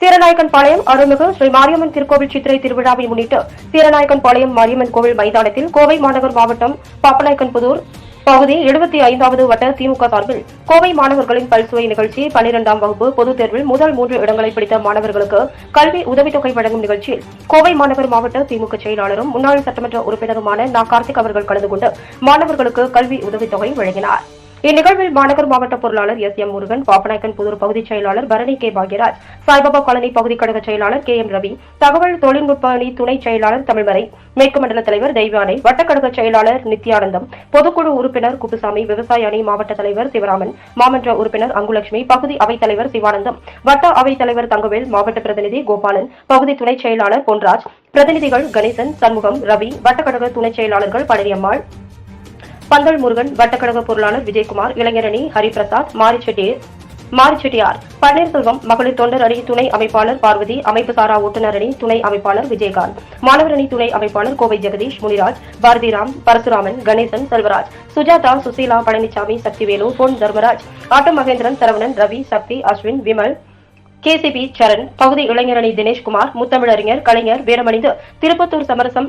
சீரநாயக்கன் பாளையம் அருள்மிகு ஸ்ரீ மாரியம்மன் திருக்கோவில் சித்திரை திருவிழாவை முன்னிட்டு சீரநாயக்கன் பாளையம் மாரியம்மன் கோவில் மைதானத்தில் கோவை மாநகர் மாவட்டம் பாப்பநாயக்கன் புதூர் பகுதி எழுபத்தி ஐந்தாவது வட்ட திமுக சார்பில் கோவை மாணவர்களின் பல்சுவை நிகழ்ச்சி பன்னிரெண்டாம் வகுப்பு பொதுத் தேர்வில் முதல் மூன்று இடங்களை பிடித்த மாணவர்களுக்கு கல்வி உதவித்தொகை வழங்கும் நிகழ்ச்சியில் கோவை மாநகர் மாவட்ட திமுக செயலாளரும் முன்னாள் சட்டமன்ற உறுப்பினருமான நா. கார்த்திக் அவர்கள் கலந்து கொண்டு மாணவர்களுக்கு கல்வி உதவித்தொகை வழங்கினார். இந்நிகழ்வில் மாநகர் மாவட்ட பொருளாளர் எஸ் எம் முருகன் பாப்பநாயக்கன் புதூர் பகுதிச் செயலாளர் பரணி கே பாக்யராஜ் சாய்பாபா காலனி பகுதி கழக செயலாளர் கே எம் ரவி தகவல் தொழில்நுட்ப அணி துணை செயலாளர் தமிழ்மறை மேற்கு மண்டல தலைவர் தெய்வானை வட்டக்கழக செயலாளர் நித்யானந்தம் பொதுக்குழு உறுப்பினர் குப்புசாமி விவசாய அணி மாவட்ட தலைவர் சிவராமன் மாமன்ற உறுப்பினர் அங்குலட்சுமி பகுதி அவைத் தலைவர் சிவானந்தம் வட்ட அவைத் தலைவர் தங்கவேல் மாவட்ட பிரதிநிதி கோபாலன் பகுதி துணை செயலாளர் பொன்ராஜ் பிரதிநிதிகள் கணேசன் சண்முகம் ரவி வட்டக்கழக துணை செயலாளர்கள் பழனியம்மாள் பந்தல் முருகன் வட்டக்கழக பொருளாளர் விஜயகுமார் இளைஞரணி ஹரிபிரசாத் மாரி மாரிச்செட்டியார் பன்னீர்செல்வம் மகளிர் தொண்டர் அணி துணை அமைப்பாளர் பார்வதி அமைப்பு சாரா ஓட்டுநர் அணி துணை அமைப்பாளர் விஜயகாந்த் மாணவர் அணி துணை அமைப்பாளர் கோவை ஜெகதீஷ் முனிராஜ் பாரதிராம் பரசுராமன் கணேசன் செல்வராஜ் சுஜாதா சுசீலா பழனிசாமி சக்திவேலு பொன் தர்மராஜ் ஆட்டோ மகேந்திரன் சரவணன் ரவி சக்தி அஸ்வின் விமல் கேசிபி சரண் பகுதி இளைஞரணி தினேஷ்குமார் முத்தமிழறிஞர் கலைஞர் வீரமணிந்து திருப்பத்தூர் சமரசம்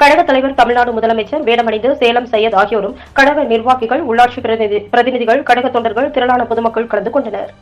கழக தலைவர் தமிழ்நாடு முதலமைச்சர் வேடமணிந்து சேலம் சையத் ஆகியோரும் கழக நிர்வாகிகள் உள்ளாட்சி பிரதிநிதிகள் கழக தொண்டர்கள் திரளான பொதுமக்கள் கலந்து கொண்டனர்.